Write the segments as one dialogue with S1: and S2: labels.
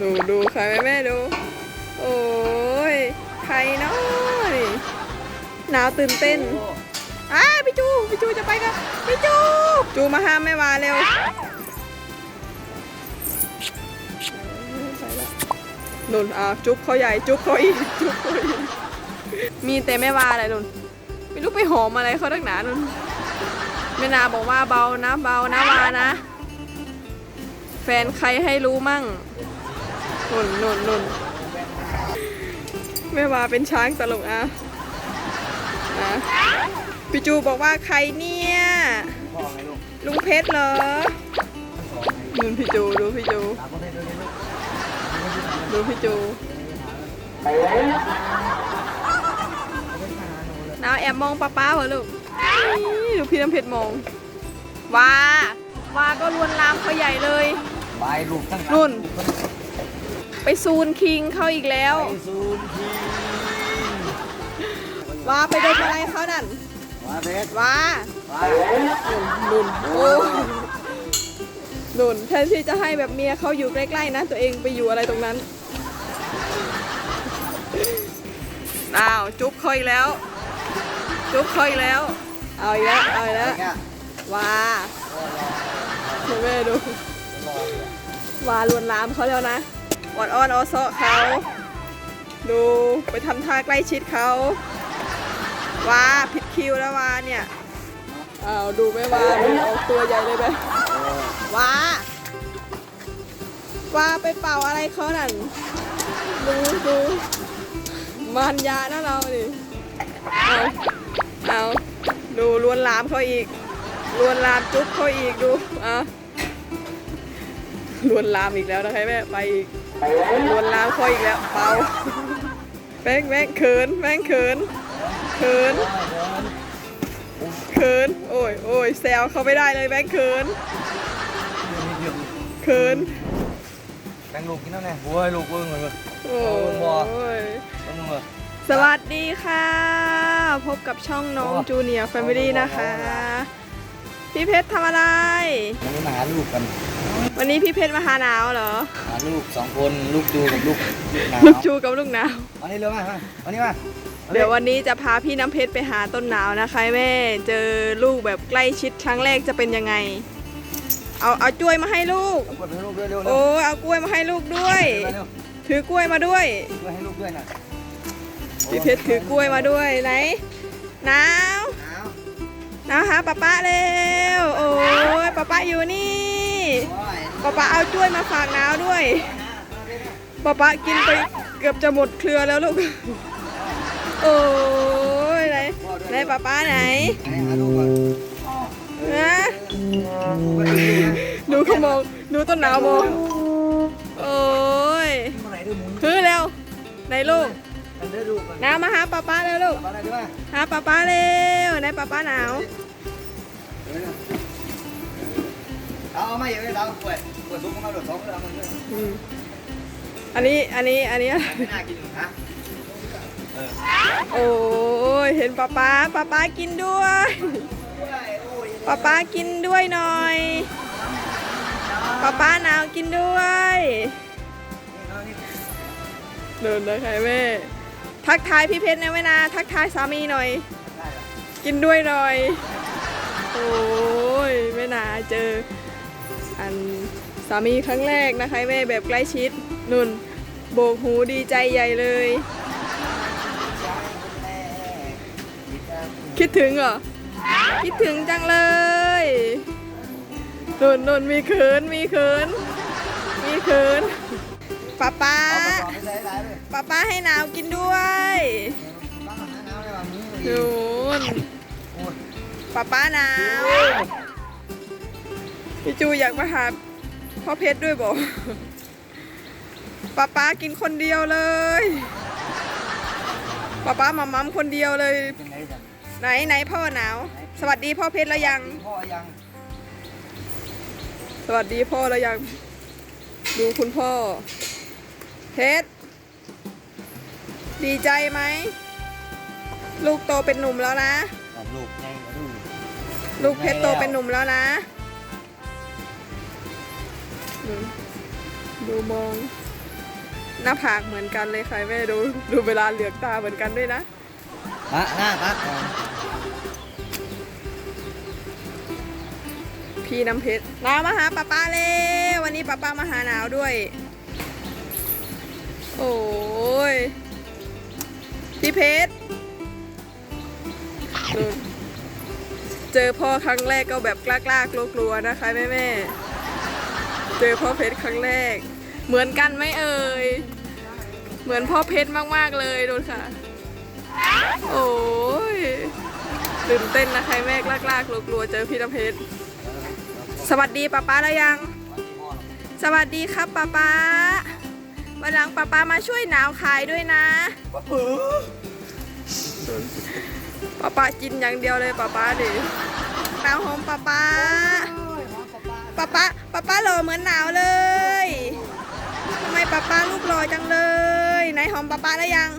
S1: ดูดูใครแม่แม่ดู โอ้ยใครเนาะนี่หนาวตื่นเต้นอ้าพี่จูพี่จูจะไปกันพี่จู จูมาห้ามแม่วาเร็วนุ่นอะจุ๊บเขาใหญ่จุ๊บเขาอีกจุ๊บเขาอีกมีแต่แม่วาอะไรนุ่นไม่รู้ไปหอมอะไรเขาตั้งหนานุ่นแม่นาบอกว่าเบานะเบานะวานะ แฟนใครให้รู้มั่ง นุ่นนุ่นนุ่นแม่วาเป็นช้างตลกอะอะพี่จูบอกว่าใครเนี่ย
S2: พ่อไงลูก
S1: ลุงเพชรเหรอนุ่นพี่จูดูพี่จู
S2: ตามพ่อเพชรด้วยลูก
S1: ดูพี่จูนาวแอบมองป้าป้าเหรอลูกนี่ดูพี่น้ำเพชรมองว้าวาก็ลวนลามเขาใหญ่เลย
S2: ไปลูกทั้ง
S1: นุ่น ไปซูนคิงเขาอีกแล้ว
S2: ไปซูนที
S1: ว้าไปโดนอะไรเขานั่น
S2: มาเพชร
S1: ว้า
S2: ไป
S1: นุ่นโอ้นุ่นแทนที่จะให้แบบเมียเขาอยู่ใกล้ๆนะ ตัวเองไปอยู่อะไรตรงนั้นอ้าวจุ๊บเขาอีกแล้ว จุ๊บเขาอีกแล้ว เอาอีกแล้วเอาอีกแล้ว
S2: เนี่ย
S1: ว้าดูแม่ดูวาลวนลามเขาแล้วนะ อดอ้อนออซอเขา ดูไปทำท่าใกล้ชิดเขาว้าผิดคิวแล้ววาเนี่ยอ้าวดูแม่วาดูออกตัวใหญ่เลยไปว้าว้าไปเป่าอะไรเขานั่นดูดูมันยานะเราดิเอาเอาดูลวนลามเขาอีกลวนลามจุ๊บเขาอีกดูอะลวนลามอีกแล้วนะคะแม่ไปอีก ลวนลามเขาอีกแล้วเปาแม่งแม่งเขินแม่งเขินเขินเขินโอ้ยโอ้ยแซวเขาไม่ได้เลยแม่งเขินเขิน
S2: แบ่งลูกกินแล้วไงโอ้ยลูกเบิ้งเลย
S1: โอ้ย
S2: เบิ้งเลย
S1: สวัสดีค่ะ พบกับช่องน้อง
S2: โอ้
S1: จูเนียร์แฟมิลี่นะคะ พี่เพชรทำอะไร
S2: วันนี้มาหาลูกกัน
S1: วันนี้พี่เพชรมาหาหนาวเหรอ
S2: หาลูกสองคนลูกจูกับลูกหนาว
S1: ลูกจูกับลูกหนาว
S2: วันนี้เร็วมามาวันนี้มา
S1: เดี๋ยววันนี้จะพาพี่น้ำเพชรไปหาต้นหนาวนะคะแม่เจอลูกแบบใกล้ชิดครั้งแรกจะเป็นยังไง เอาเอากล้วยมาให้ลูก
S2: กดให้ลูกด้วยเร็วเร็
S1: โอ้
S2: ว
S1: เอากล้วยมาให้ลูกด้วย
S2: เร็ว
S1: ถือกล้วยมาด้วย
S2: ด้วยให้ลูกด้วยนะ
S1: พี่เพชรถือกล้วยมาด้วยไหนหนาว
S2: หนาว
S1: หนาวหาป๊าป๊าเร็วโอ้ยป๊าป๊าอยู่นี่
S2: โอ้ย
S1: ป๊าป๊าเอากล้วยมาฝากหนาวด้วยป๊าป๊ากินไปเกือบจะหมดเครือแล้วลูก โอ้ยไหนไหนป๊าป๊าไหน
S2: ไหนหาลูกก่อน
S1: นะดูเขามองดูต้นหนาวมอง โอ้ย
S2: เมื่อ
S1: คือเร็วไหนลูก
S2: น้า
S1: มาหาป๊าป๊าเร็วลูกหาป๊าป๊าเร็วไหนป๊าป๊าหนาว
S2: เอาเอาไม่เยอะเราปว ดปวดซุ้มเข้ามาโดดท้องเรามันด้วย
S1: อืมอันนี้อันนี้อันนี้
S2: ไม่น่ากินฮะเออ
S1: โอ้ยเห็นป๊าป๊าป๊าป๊ากินด้วยป๊าป๊ากินด้วยหน่อยป๊าป๊าหนาวกินด้วยเดินนะใครแม่ทักทายพี่เพชรนะแม่นาทักทายสามีหน่อยกินด้วยหน่อย โอ้ยแม่นาเจอ อัน สามีครั้งแรกนะคะแม่แบบใกล้ชิดนุ่น โบกหูดีใจใหญ่เลย คิดถึงเหรอ คิดถึงจังเลยนุ่นนุ่นมีเขินมีเขินมีเขินป้าป้า
S2: ป้า
S1: ป้าให้หนาวกินด้วย
S2: นุ่
S1: นป้าป้าหนาวพี่จูอยากมาหา พ่อเพชรด้วยบอกป้าป้ากินคนเดียวเลยป้าป้ามามัมคนเดียวเลย
S2: เป็นไงกัน
S1: ไหนไหนพ่อหนาว สวัสดีพ่อเพชรแล้วยัง
S2: พ่อยัง
S1: สวัสดีพ่อแล้วยัง ดูคุณพ่อ เพชรดีใจไหม ลูกโตเป็นหนุ่มแล้วนะ
S2: กับลูกไงมาดู
S1: ลูกเพชรโตเป็นหนุ่มแล้วนะ ดูดูมอง หน้าผากเหมือนกันเลยค่ะแม่ดูดูเวลาเหลือกตาเหมือนกันด้วยนะ
S2: ปะหน้าปะก่อน
S1: พี่น้ำเพชรหนาวมาหาป้าป้าเลยวันนี้ป้าป้ามาหาหนาวด้วย โอ้ยพี่เพชรดูเจอพ่อครั้งแรกก็แบบกล้าๆกลัวๆนะคะแม่แม่ๆ เจอพ่อเพชรครั้งแรก เหมือนกันไหมเอ่ย เหมือนพ่อเพชรมากๆเลยดูค่ะ โอ้ยตื่นเต้นนะใคะแม่กล้าๆกลัวๆเจอพี่น้ำเพชร สวัสดีป้าป้าแล้วยัง สวัสดีครับป้าป้าวันหลังป้าป้ามาช่วยหนาวขายด้วยนะ
S2: ปะปื้อ
S1: ป้าป้ากินอย่างเดียวเลยป้าป้าดิหนาวหอมป้าป้า ป้าป้าป้าป้าหล่อเหมือนหนาวเลยทำไมป้าป้ารูปหล่อจังเลยไหนหอมป้าป้าแล้วยัง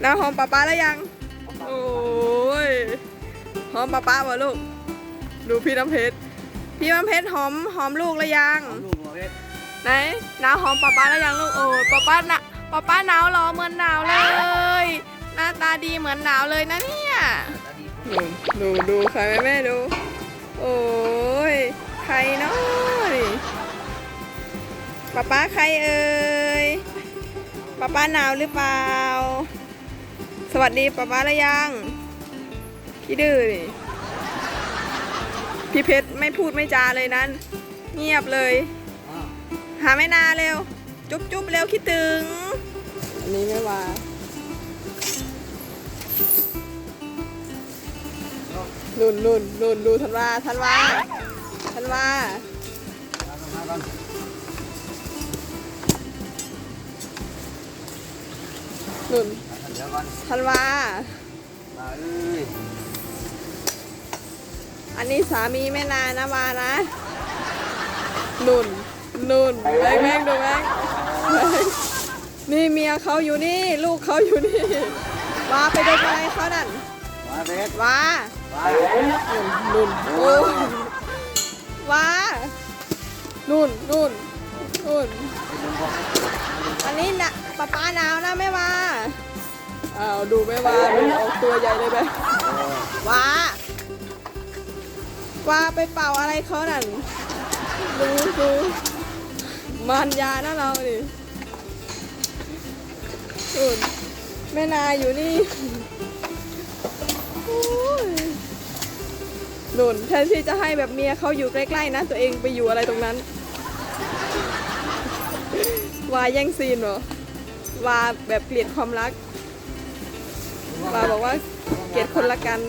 S1: หนาวหอมป้าป้าแล้วยัง โอ้ยหอมป้าป้าวะลูก ดูพี่น้ำเพชร พี่น้ำเพชรหอมหอมลูกแล้วยัง
S2: ลูกหัวเพชร
S1: ไหนหนาวหอมป้าป้าแล้วยังลูกโอ้ยป้าป้าหนะป้าป้าหนาวเหรอเหมือนหนาวเลย หน้าตาดีเหมือนหนาวเลยนะเนี่ย ดูดูดูใครแม่แม่ดู โอ้ ป้าป้าใครเอ่ยป้าป้าหนาวหรือเปล่า สวัสดีป้าป้าแล้วยัง พี่ดื้อนี่พี่เพชรไม่พูดไม่จาเลยนั้น เงียบเลย หาไม่นาเร็ว จุ๊บจุ๊บเร็วคิดถึง อันนี้ไม่ว่านุ่นนุ่นนุ่นดูทันว่าทันว่าทันว่า
S2: มาก่อนมาก่อน
S1: นุ่น
S2: เดี๋ยวก่อน
S1: ทันว่า
S2: มาเอ้ย
S1: อันนี้สามีแม่นานะวานะนุ่นนุ่นแบงค์แบงค์ดูแบงค์แบงค์นี่เมียเขาอยู่นี่ ลูกเขาอยู่นี่วาไปดูอะไรเขานั่น
S2: มาเพชร
S1: วา
S2: มา
S1: นุ่นโอ้ยว้านุ่นนุ่นนุ่นอันนี้นะ ป้าป้าหนาวนะแม่ว่าอ้าวดูแม่ว่ามันออกตัวใหญ่เลยไปว้าว่าไปเป่าอะไรเขานั่นดูดูมันยานะเราดินุ่นแม่นาอยู่นี่โอ้ยหนุนแทนที่จะให้แบบเมียเขาอยู่ใกล้ๆนะ ตัวเองไปอยู่อะไรตรงนั้น วาแย่งซีนเหรอ วาแบบเกลียดความรักวาบอกว่าเกลียดคนละกัน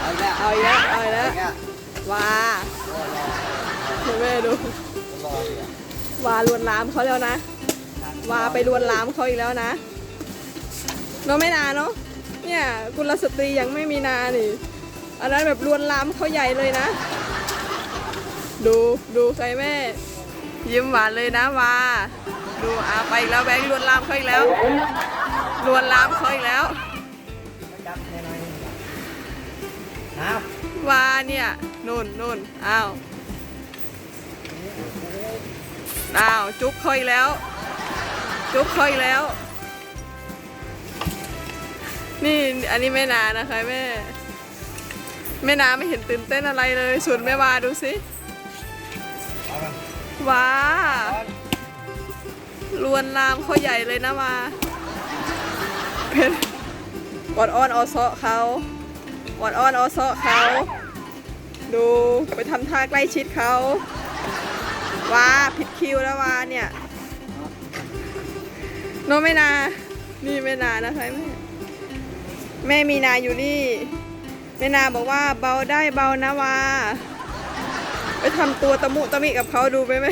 S2: เอาอีกแล้ว
S1: เอาอีกแล้วเอาอีกแล้ว
S2: เอาอีกแล้
S1: วาเดี๋ยวแม่ดู
S2: รอดิอะ
S1: วาลวนลามเขาแล้วนะวาไปลวนลามเขาอีกแล้วนะเนาะไม่นานเนาะเนี่ยกุลสตรียังไม่มีนานี่อันนั้นแบบลวนลามเขาใหญ่เลยนะ ดูดูใส่แม่ ยิ้มหวานเลยนะวา ดูอาไปอีกแล้วแบงค์ลวนลามเขาอีกแล้วลวนลามเขาอีกแล้ว
S2: จับหน่อยน้
S1: วาเนี่ยนุ่นนุ่นอ้าวอ้าวจุ๊บเขาอีกแล้ว จุ๊บเขาอีกแล้ว นี่อันนี้แม่นานะคะแม่แม่นาไม่เห็นตื่นเต้นอะไรเลยส่วนแม่วาดูสิำ
S2: เอาก่อน
S1: ว้า
S2: เอาก่อน
S1: ลวนลามเขาใหญ่เลยนะวาเป็นอดอ้อนออเซาะเขาอดอ้อนออเซาะเขา ดูไปทำท่าใกล้ชิดเขาว้าผิดคิวแล้ววาเนี่ยโนไม่นา นี่ไม่นานะคะแม่แม่มีนาอยู่นี่แม่นาบอกว่าเบาได้เบานะวาไปทำตัวตะมุตะมิกับเขาดูไปไหม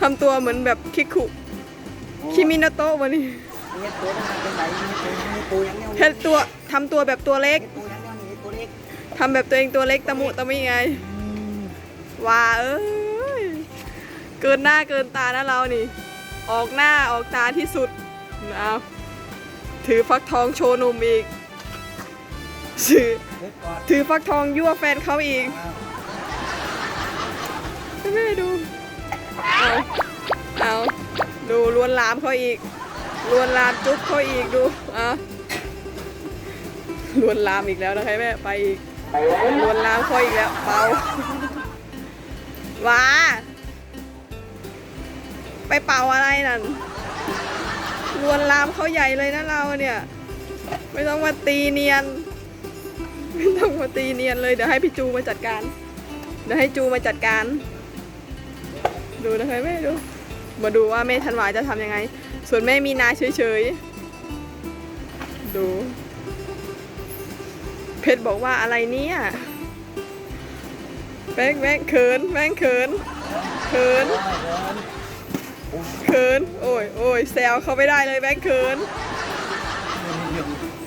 S1: ทำตัวเหมือนแบบคิกคุคิมิโนโตะวันนี้
S2: เฮ็ดตัวนั้นเป็นไหนเฮ็ดตัวนี้ตัวยังเนี่ย
S1: เฮ็ดตัวทำตัวแบบตัวเล็ก
S2: เฮ็ดตัวยังเนี่ยเฮ็ดตัวเล็ก
S1: ทำแบบตัวเองตัวเล็กตะมุตะมิไงว่าเอ้ยเกินหน้าเกินตานะเรานี่ ออกหน้าออกตาที่สุดเอาถือฟักทองโชว์หนุ่มอีกถือ
S2: เฮ็ดก่อน
S1: ถือฟักทองยั่วแฟนเขาอีก
S2: เอา
S1: ให้แม่ดู เอาเอาดูลวนลามเขาอีกลวนลามจุ๊บเขาอีกดูอะลวนลามอีกแล้วนะคะแม่ไปอีกลวนลามเขาอีกแล้วเบาว้าไปเป่าอะไรนั่นลวนลามเขาใหญ่เลยนะเราเนี่ย ไม่ต้องมาตีเนียน ไม่ต้องมาตีเนียนเลยเดี๋ยวให้พี่จูมาจัดการ เดี๋ยวให้จูมาจัดการ ดูนะคะแม่ดู มาดูว่าแม่ธันวาจะทำยังไง ส่วนแม่มีนาเฉยๆ ดู เพชรบอกว่าอะไรเนี่ยแบงแบงเขินแบงเขินเขินเขินโอ้ยโอ้ยแซวเขาไม่ได้เลยแบงเขิน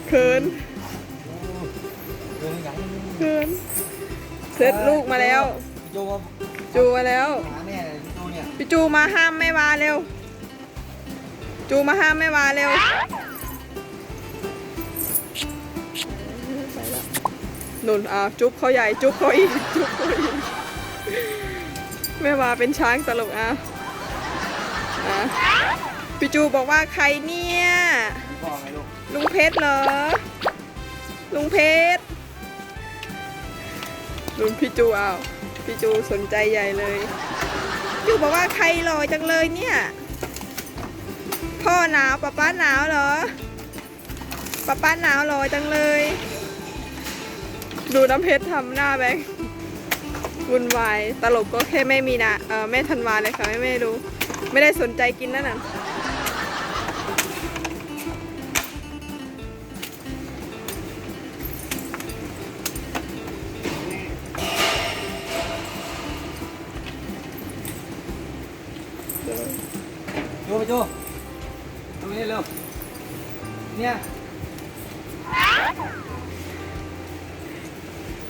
S1: เขินเขินเสร็จลูกมาแล้ว
S2: จูมา
S1: จูมาแล้ว พี่จูมาห้ามแม่วาเร็ว จูมาห้ามแม่วาเร็ว นุ่นอ่าจุ๊บเขาใหญ่จุ๊บเขาอีกจุ๊บเขาอีกแม่วาเป็นช้างตลกอะอะพี่จูบอกว่าใครเนี่ย
S2: ลุ
S1: งเพชรเหรอ ลุงเพชรลุงพี่จูอ้าวพี่จูสนใจใหญ่เลย จูบอกว่าใครหล่อจังเลยเนี่ย พ่อหนาวป้าป้าหนาวเหรอป้าป้าหนาวหล่อจังเลย ดูน้ำเพชรทำหน้าแบงวุ่นวายตลกก็แค่ไม่มีนะเออแม่ทันวาเลยค่ะไม่ไม่รู้ ไม่ได้สนใจกินนั่นน่ะ
S2: จูไปจูตรงนี้เร็ว เนี่ย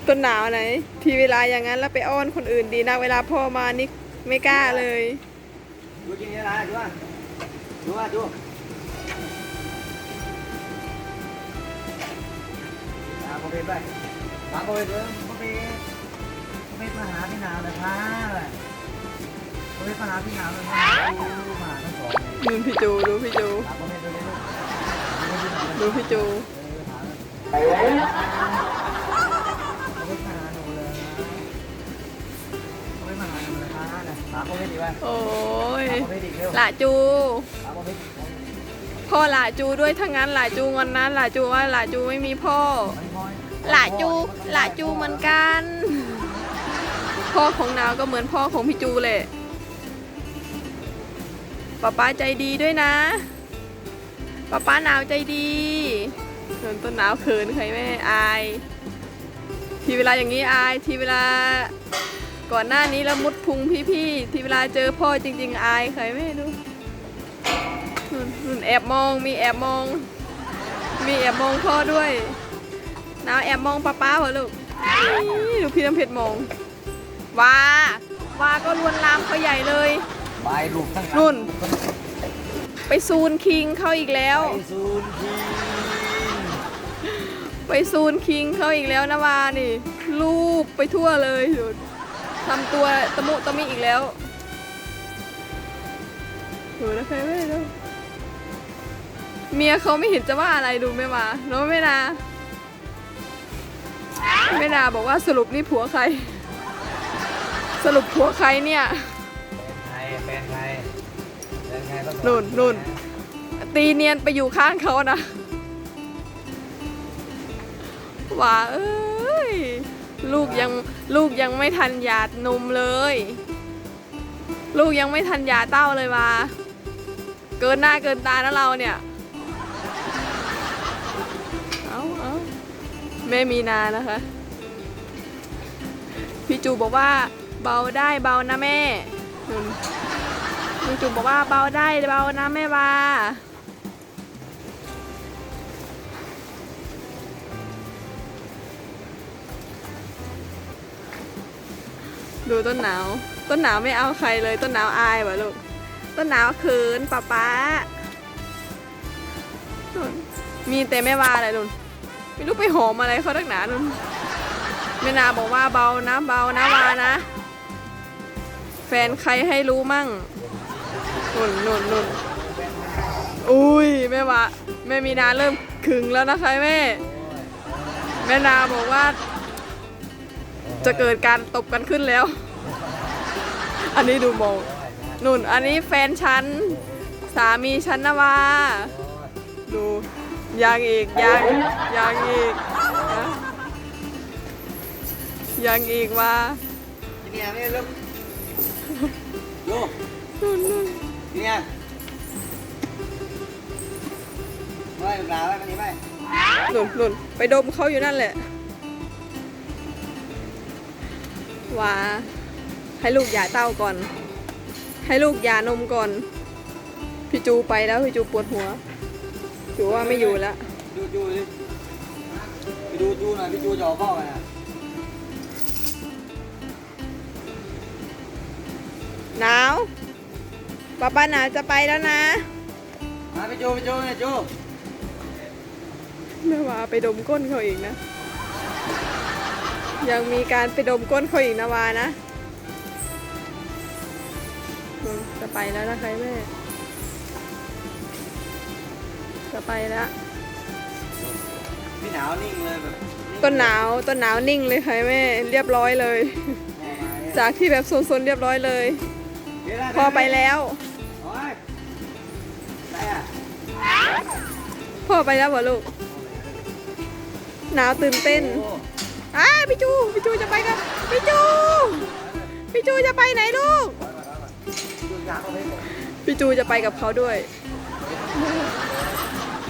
S1: ต้นหนาวไหน ทีเวลาอย่างนั้นแล้วไปอ้อนคนอื่นดีนะเวลาพ่อมานี่ไม่กล้าเลย
S2: จูกินยังไงจูอะจูอะจูตามโมเดลไปตามโมเดลเลยโมเดลโมเดลมาหาพี่นาวเลยพาเลยโมเดลมาหาพี่นาวเลยนะจูมาทั้งสองเลย
S1: ดูพี่จูดูพี่จู
S2: ดู
S1: พี่จู
S2: ไม่มาหนูเลยไม่มาานูเลยนะตามโมเดลดีไว้
S1: โอ้ย
S2: ตามโมเดลดีเร็ว
S1: หละจูพ่อหละจูด้วยทั้งนั้นหละจูงอนนั้นหละจูว่าหละจูไม่มีพ่อ
S2: ไม่พอ
S1: หละจูหละจูเหมือนกัน พ่อของนาวก็เหมือนพ่อของพี่จูเลย ป๊าป๊าใจดีด้วยนะป๊าป๊าหนาวใจดีส่วนต้นหนาวเขินใครแม่อาย ทีเวลาอย่างนี้อาย ทีเวลาก่อนหน้านี้ละมุดพุงพี่ๆ ทีเวลาเจอพ่อจริง ๆ อายใครไม่รู้นู่นนู่นแอบมองมีแอบมอง มีแอบมองพ่อด้วยนาวแอบมองป้าป้าเหรอลูกนี่ดูพี่น้ำเพชรมองว้าว้าก็ลวนลามเขาใหญ่เลย
S2: บายลูกทั้ง
S1: นุ่น ไปซูนคิงเขาอีกแล้ว
S2: ไปซูนที
S1: ไปซูนคิงเขาอีกแล้วนะวานี่ลูบไปทั่วเลยดูทำตัวตะมุตะมิอีกแล้วดูนะใครไม่รู้เมียเขาไม่เห็นจะว่าอะไรดูไม่มาน้องไม่นาไม่นาบอกว่าสรุปนี่ผัวใคร สรุปผัวใครเนี่ย
S2: นใครต้อง
S1: นุ่นนุ่นตีเนียนไปอยู่ข้างเขานะว่าเอ้ย ลูกยังลูกยังไม่ทันหยาดนมเลย ลูกยังไม่ทันหยาเต้าเลยว่า เกินหน้าเกินตาแล้วเราเนี่ย เอาเอาแม่มีนานะคะ พี่จูบอกว่าเบาได้เบานะแม่ จุ๋มบอกว่าเบาได้เบานะแม่วาดูต้นหนาว ต้นหนาวไม่เอาใครเลย ต้นหนาวอายวะลูก ต้นหนาวเขินป๊าป๊ามีแต่แม่วาอะไรลุนไม่รู้ไปหอมอะไรเขาตักหนาลุนแม่นาบอกว่าเบานะเบานะวานะ แฟนใครให้รู้มั่ง นุ่นนุ่นนุ่นอุ้ยแม่ว่าแม่มีนาเริ่มขึงแล้วนะคะแม่ แม่นาบอกว่า จะเกิดการตบกันขึ้นแล้ว อันนี้ดูมองนุ่น อันนี้แฟนฉัน สามีฉันนะว่าดูยังอีกยังยังอีกนะยังอีกว่า
S2: ทีนี้นี่ลูกดู
S1: นุ่นนุ่น
S2: ทีนี้ไม่หลาไว้มันนี่ไม่
S1: นุ่นนุ่นไปดมเขาอยู่นั่นแหละว่าให้ลูกหย่าเต้าก่อน ให้ลูกหย่านมก่อน พี่จูไปแล้วพี่จูปวดหัวจูว่าไม่อยู่แล้ว
S2: ดูจูดิไปดูจูหน่อยพี่จูจะออกพ่อไง
S1: หนาว ป้าป้าหนาวจะไปแล้วนะ
S2: มาพี่จูพี่จูเนี่ยจู
S1: แม่ว่าไปดมก้นเขาอีกนะ ยังมีการไปดมก้นเขาอีกนะวานะอืมจะไปแล้วนะคะแม่ จะไปแล้ว
S2: พี่หนาวนิ่งเลยแบบ
S1: ต้นหนาวต้นหนาวนิ่งเลยค่ะแม่เรียบร้อยเลย จากที่แบบโซนๆเรียบร้อยเลย พอไปแล้ว พ่อไปแล้วเหรอลูก หนาวตื่นเต้น
S2: โอ้
S1: อ้าพี่จูพี่จูจะไปกันพี่จูพี่จูจะไปไหนลูก
S2: จูอยากเอาไปหมด
S1: พี่จูจะไปกับเขาด้วย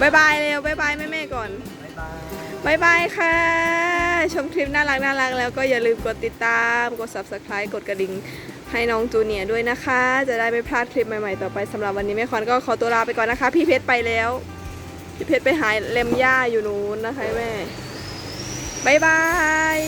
S1: บายบายเร็วบายบายแม่แม่ๆก่อน
S2: บ๊ายบาย
S1: บายบายค่ะ ชมคลิปน่ารักน่ารักแล้วก็อย่าลืมกดติดตาม กด subscribe กดกระดิ่งให้น้องจูเนียร์ด้วยนะคะ จะได้ไม่พลาดคลิปใหม่ๆต่อไปสำหรับวันนี้แม่ควันก็ขอตัวลาไปก่อนนะคะ พี่เพชรไปแล้ว พี่เพชรไปหาเล็มหญ้าอยู่นู้นนะคะแม่บายบาย